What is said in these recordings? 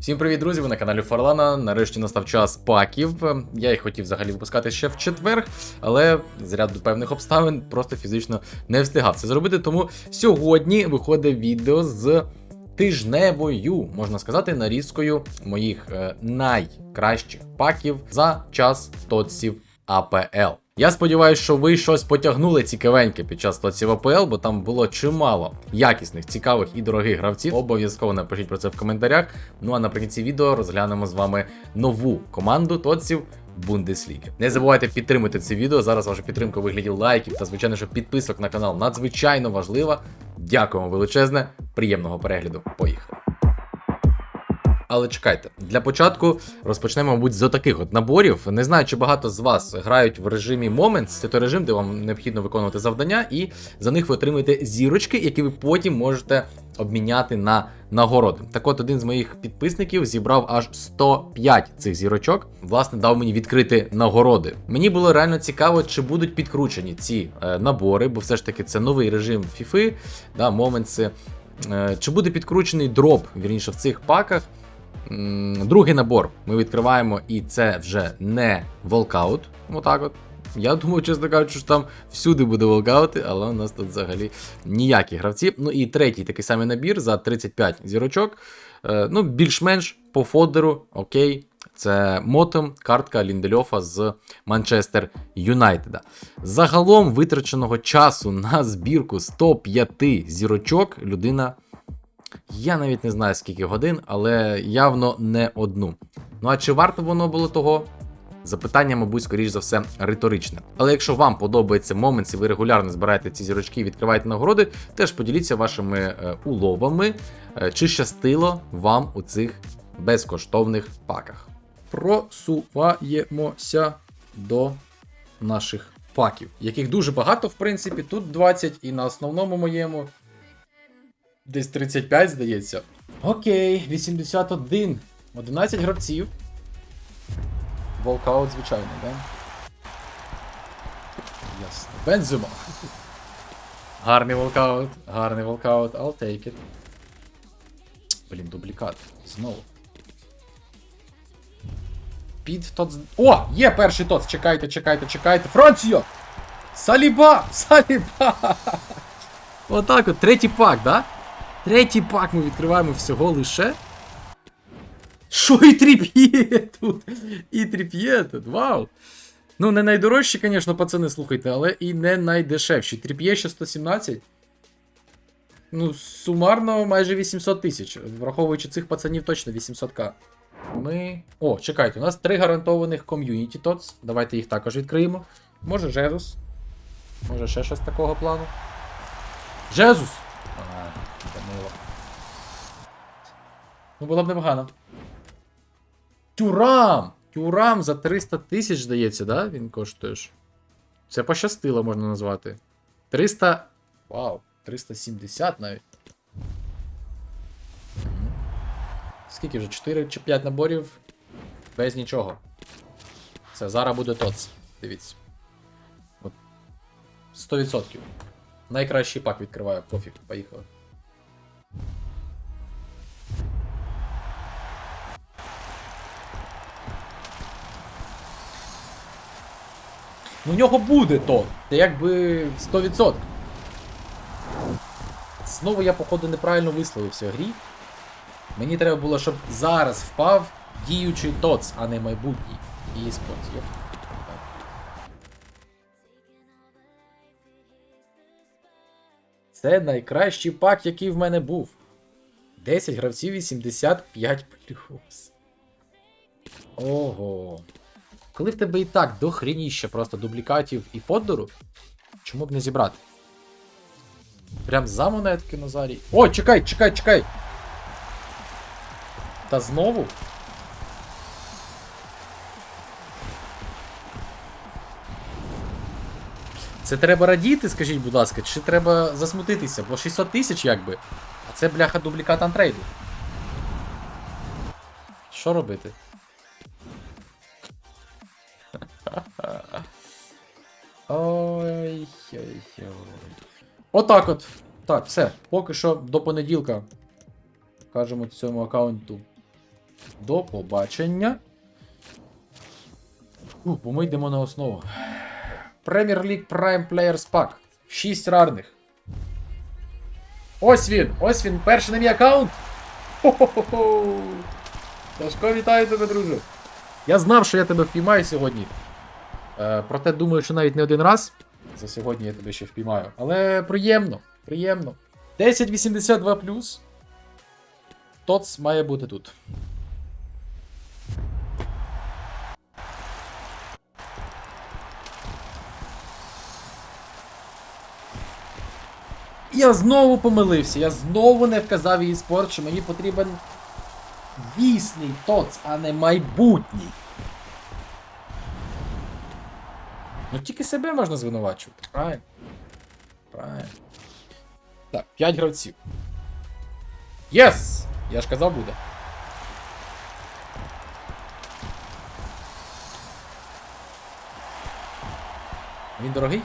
Всім привіт, друзі! Ви на каналі Фарлана. Нарешті настав час паків. Я їх хотів взагалі випускати ще в четвер, але з ряду певних обставин просто фізично не встигав це зробити. Тому сьогодні виходить відео з тижневою, можна сказати, нарізкою моїх е, найкращих паків за час тоців АПЛ. Я сподіваюся, що ви щось потягнули цікавеньке під час тоців АПЛ, бо там було чимало якісних, цікавих і дорогих гравців. Обов'язково напишіть про це в коментарях. Ну а наприкінці відео розглянемо з вами нову команду тоців. Бундесліги. Не забувайте підтримати це відео. Зараз ваша підтримка у вигляді лайків та, звичайно, що підписок на канал надзвичайно важлива. Дякуємо величезне, приємного перегляду. Поїхали. Але чекайте, для початку розпочнемо, мабуть, з таких от наборів. Не знаю, чи багато з вас грають в режимі Moments. Це той режим, де вам необхідно виконувати завдання, і за них ви отримуєте зірочки, які ви потім можете обміняти на нагороди. Так от один з моїх підписників зібрав аж 105 цих зірочок. Власне, дав мені відкрити нагороди. Мені було реально цікаво, чи будуть підкручені ці е, набори, бо все ж таки це новий режим FIFA, да, Moments. Е, чи буде підкручений дроп, вірніше, в цих паках. Другий набор ми відкриваємо, і це вже не волкаут. Отак от. Я думаю, чесно кажучи, що там всюди буде волкаути, але у нас тут взагалі ніякі гравці. Ну і третій такий самий набір за 35 зірочок. Е, ну, більш-менш по фодеру, окей. Це мотом картка Ліндельофа з Манчестер Юнайтеда. Загалом витраченого часу на збірку 105 зірочок людина я навіть не знаю скільки годин, але явно не одну. Ну а чи варто воно було того? Запитання, мабуть, скоріш за все, риторичне. Але якщо вам подобається момент, і ви регулярно збираєте ці зірочки і відкриваєте нагороди, теж поділіться вашими е, уловами, е, чи щастило вам у цих безкоштовних паках. Просуваємося до наших паків, яких дуже багато, в принципі, тут 20 і на основному моєму Десь 35, здається. Окей, 81. 11 гравців. Волкаут, звичайно, да? Ясно. Бензима. Гарний волкаут, гарний волкаут, I'll take it. Блін, дублікат. Знову. Під тоц. О! Є перший тоц! Чекайте, чекайте, чекайте. Франція! Саліба! Саліба! Отак от, третій пак, да? Третій пак ми відкриваємо всього лише. Що і тріп'є тут? І тріп'є тут, вау! Ну, не найдорожчі, звісно, пацани, слухайте, але і не найдешевші. Тріп'є ще 117. Ну, сумарно майже 800 тисяч. Враховуючи цих пацанів, точно 800к. Ми. О, чекайте, у нас три гарантованих ком'юніті TOTS. Давайте їх також відкриємо. Може, Жезус. Може, ще щось такого плану. Жезус! Ну, було б непогано. Тюрам! Тюрам за 300 тисяч, здається, да? Він коштує. ж? Це пощастило, можна назвати. 300. Вау, 370 навіть. Скільки вже? 4 чи 5 наборів без нічого. Це зараз буде ТОЦ. Дивіться. От. 100%. Найкращий пак відкриваю, пофіг, поїхали. У нього буде то. Це якби 100%. Знову я, походу, неправильно висловився в грі. Мені треба було, щоб зараз впав діючий ТОЦ, а не майбутній. І спорт. Це найкращий пак, який в мене був. 10 гравців 85 плюс. Ого. Коли в тебе і так дохрініще просто дублікатів і поддору, чому б не зібрати? Прям за монетки Назарій. О, чекай, чекай, чекай! Та знову? Це треба радіти, скажіть, будь ласка, чи треба засмутитися? Бо 600 тисяч якби. А це бляха дублікат антрейду. Що робити? Отак от. Так, все. Поки що до понеділка. Кажемо цьому аккаунту. До побачення. Ух, бо ми йдемо на основу. Premier League Prime Players Pack. 6 рарних. Ось він! Ось він, перший на мій аккаунт! Хо-хо-хо! Сашко, вітаю тебе, друже! Я знав, що я тебе впіймаю сьогодні. Е, проте думаю, що навіть не один раз. За сьогодні я тебе ще впіймаю. Але приємно, приємно. 1082 плюс. Тоц має бути тут. Я знову помилився, я знову не вказав їй спорт, що мені потрібен дійсний тоц, а не майбутній. Ну тільки себе можна звинувачувати. Правильно. Правильно. Так, 5 гравців. Єс! Я ж казав буде. Він дорогий?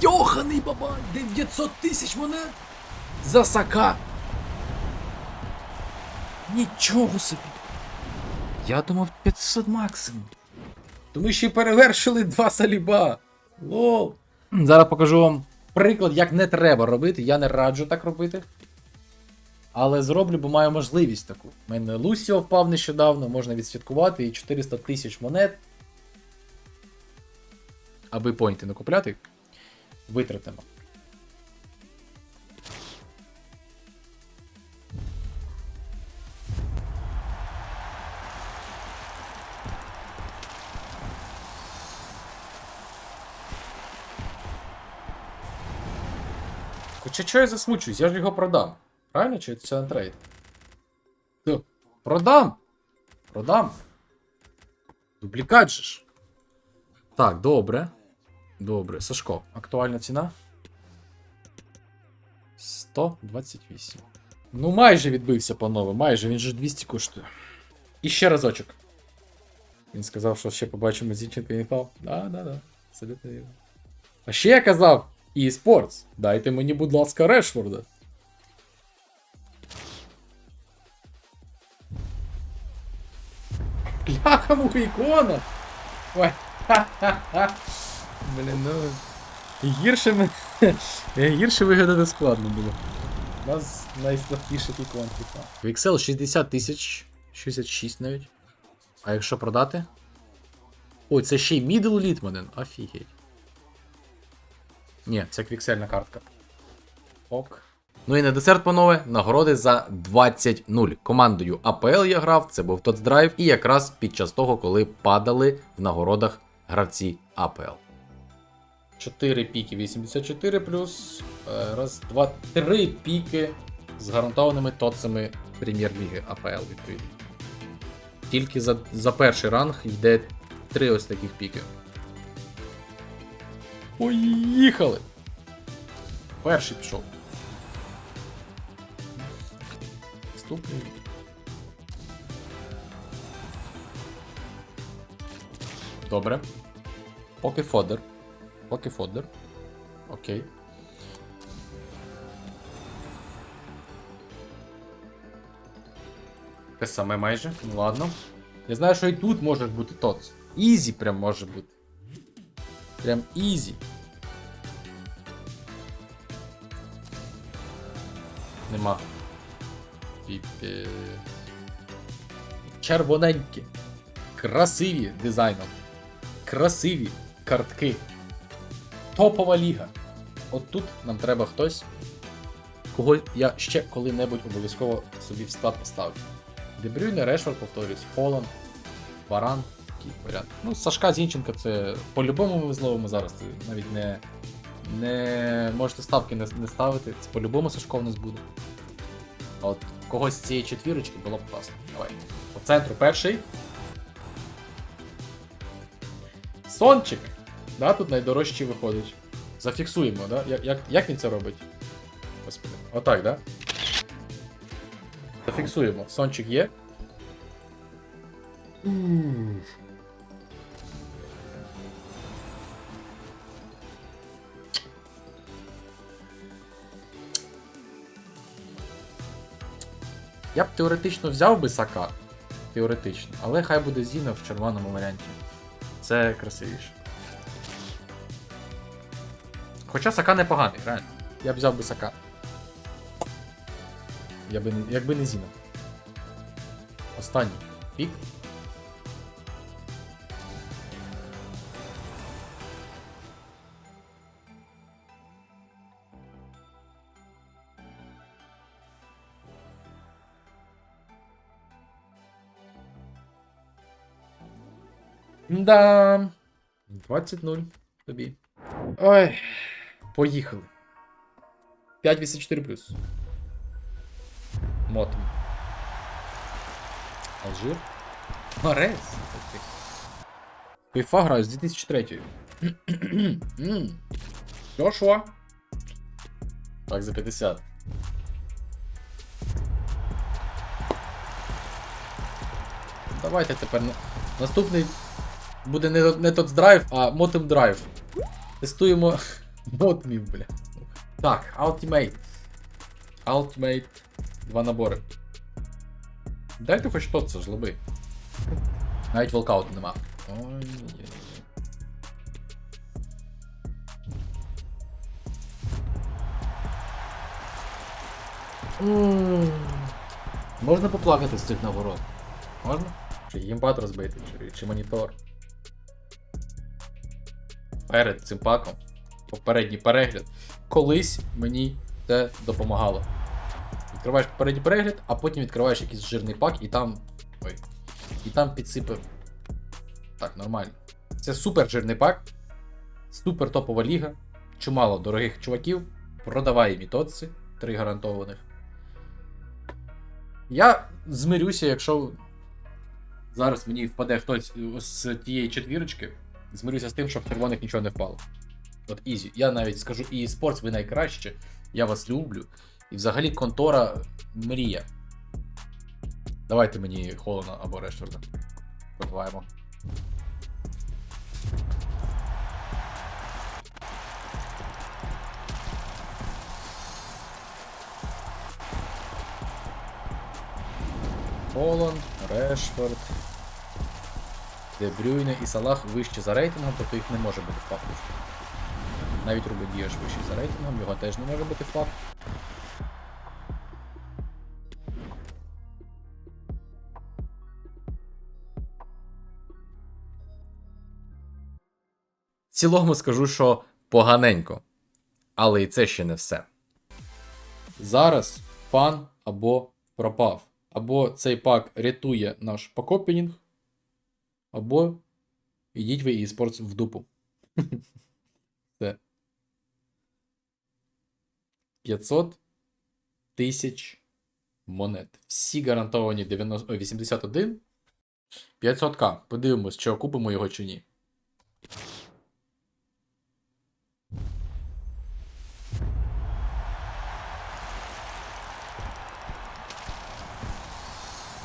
Йоханий бабай! 900 тисяч монет! За сака! Нічого собі! Я думав 500 максимум. То ми ще й перевершили два саліба. Лол. Зараз покажу вам приклад, як не треба робити. Я не раджу так робити. Але зроблю, бо маю можливість таку. У мене Лусіо впав нещодавно, можна відсвяткувати і 400 тисяч монет. Аби поінти не купляти. Витратимо. Хоча чого я засмучуюсь, я ж його продам. Правильно чи це на трейд? Продам! Продам. Дублікат же ж. Так, добре. Добре. Сашко, актуальна ціна? 128. Ну, майже відбився, панове, майже, він же 200 коштує. І ще разочок. Він сказав, що ще побачимо Зінченка і впав. Да, да, да. Абсолютно вірно. А ще я казав, eSports, дайте мені, будь ласка, Решфорда. Бляха муха ікона! Ой, ха-ха-ха. Блін, ну. Гірше ми. Гірше вигадати складно було. У нас найслабкіших ікон типа. Віксел 60 тисяч. 66 навіть. А якщо продати? Ой, це ще й Middle Літманен. Офігеть. Ні, це квіксельна картка. Ок. Ну і на десерт, панове, нагороди за 20-0. Командою АПЛ я грав, це був Тоцдрайв, і якраз під час того, коли падали в нагородах гравці АПЛ. 4 піки 84 плюс. е, Раз, два, три піки з гарантованими тоцами прем'єр-ліги АПЛ, відповідно. Тільки за, за перший ранг йде три ось таких піки. Поїхали! Перший пішов. Наступний. Добре. Поки фодер. Поки фодер. Окей. Те саме майже. Ну ладно. Я знаю, що і тут може бути тот. Ізі прям може бути. Прям ізі. Нема. Піпе. Червоненькі. Красиві дизайном. Красиві картки. Топова ліга. От тут нам треба хтось, кого я ще коли-небудь обов'язково собі в склад поставлю. Дебрюйне, Решфорд, повторюсь, Холланд, Варан, такий варіант. Ну, Сашка Зінченка це по-любому ми зловимо зараз. Це навіть не. Не можете ставки не, не ставити. Це по-любому Сашко в нас буде. От когось з цієї четвірочки було б класно. Давай. По центру перший. Сончик. Да, тут найдорожчий виходить. Зафіксуємо, да? Як, як, як він це робить? Господи. Отак, да? Зафіксуємо. Сончик є. Я б теоретично взяв би Сака. Теоретично. Але хай буде Зіна в червоному варіанті. Це красивіше. Хоча Сака непоганий, реально. Я б взяв би Сака. Я би, якби не Зіна. Останній. Пік. Да. 20-0 тобі. Ой. Поїхали. 5-84 плюс. Мотом. Алжир. Марес. FIFA граю з 2003. М. Джошуа. Так, за 50. Давайте тепер наступний буде не, не драйв, а мотом драйв. Тестуємо мотмів, бля. Так, Ultimate. Ultimate. Два набори. Дайте хоч тот це жлоби. Навіть волкауту нема. Ой. Можна поплакати з цих нагород? Можна? Чи геймпад розбити, чи, чи монітор. Перед цим паком. Попередній перегляд. Колись мені це допомагало. Відкриваєш попередній перегляд, а потім відкриваєш якийсь жирний пак і там. Ой. І там підсипе. Так, нормально. Це супер жирний пак. Супер топова ліга. Чимало дорогих чуваків. Продавай мітодці. Три гарантованих. Я змирюся, якщо зараз мені впаде хтось з тієї четвірочки. Змирюся з тим, що в червоних нічого не впало. От ізі. Я навіть скажу, і спортс ви найкраще. Я вас люблю. І взагалі контора мрія. Давайте мені Холона або Решфорда. Пробуваємо. Холланд, Решфорд, Де Брюйне і Салах вище за рейтингом, тобто їх не може бути в папку. Навіть Рубедієш вищий за рейтингом, його теж не може бути в папку. В цілому скажу, що поганенько. Але і це ще не все. Зараз пан або пропав. Або цей пак рятує наш покопінінг, або йдіть ви eSports в дупу. Це 500 тисяч монет. Всі гарантовані 90, ой, 81. 500к. Подивимось, чи окупимо його чи ні.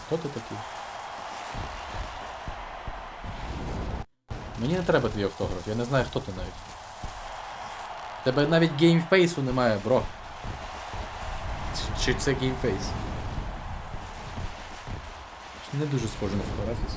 Хто ти такий? Мені не треба твій автограф, я не знаю, хто ти навіть. Тебе навіть геймфейсу немає, бро. Чи, це геймфейс? Не дуже схоже на фотографію.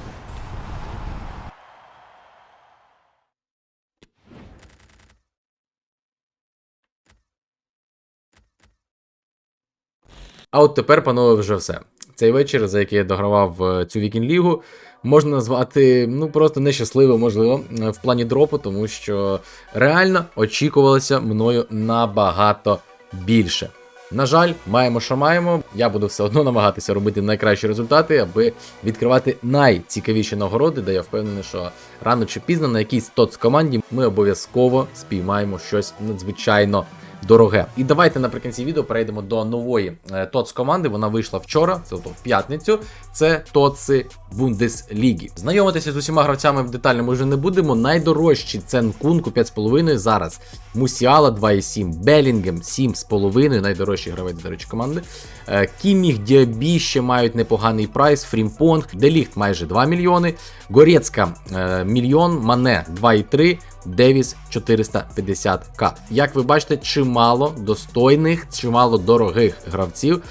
А от тепер, панове, вже все. Цей вечір, за який я догравав е, цю вікінг-лігу, можна назвати ну просто нещасливо, можливо, е, в плані дропу, тому що реально очікувалося мною набагато більше. На жаль, маємо, що маємо. Я буду все одно намагатися робити найкращі результати, аби відкривати найцікавіші нагороди, де я впевнений, що рано чи пізно на якійсь ТОЦ команді ми обов'язково спіймаємо щось надзвичайно дороге. І давайте наприкінці відео перейдемо до нової е, ТОЦ команди. Вона вийшла вчора, це в п'ятницю. Це ТОЦи Бундесліги. Знайомитися з усіма гравцями детально ми вже не будемо. Найдорожчі це Нкунку 5,5 зараз. Мусіала 2,7, Белінгем 7,5, найдорожчий гравець, до речі, команди. Е, Кіміх, Діабі ще мають непоганий прайс, Фрімпонг, Деліхт майже 2 мільйони, Горецька е, мільйон, Мане 2,3, Девіс 450к. Як ви бачите, чимало достойних, чимало дорогих гравців.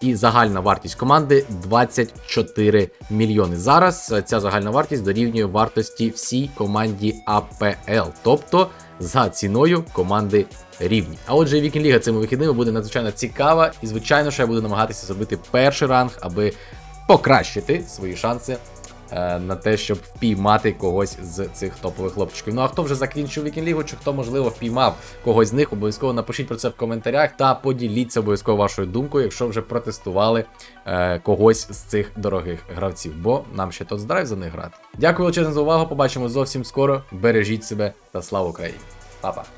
І загальна вартість команди 24 мільйони. Зараз ця загальна вартість дорівнює вартості всій команді АПЛ, тобто за ціною команди рівні. А отже, Вікінг Ліга цими вихідними буде надзвичайно цікава, і звичайно, що я буду намагатися зробити перший ранг, аби покращити свої шанси. Е, На те, щоб впіймати когось з цих топових хлопчиків. Ну а хто вже закінчив Вікінг-лігу, чи хто можливо впіймав когось з них, обов'язково напишіть про це в коментарях та поділіться обов'язково вашою думкою, якщо вже протестували е, когось з цих дорогих гравців, бо нам ще тот драйв за них грати. Дякую величезно за увагу. Побачимо зовсім скоро. Бережіть себе та слава Україні. Па-па.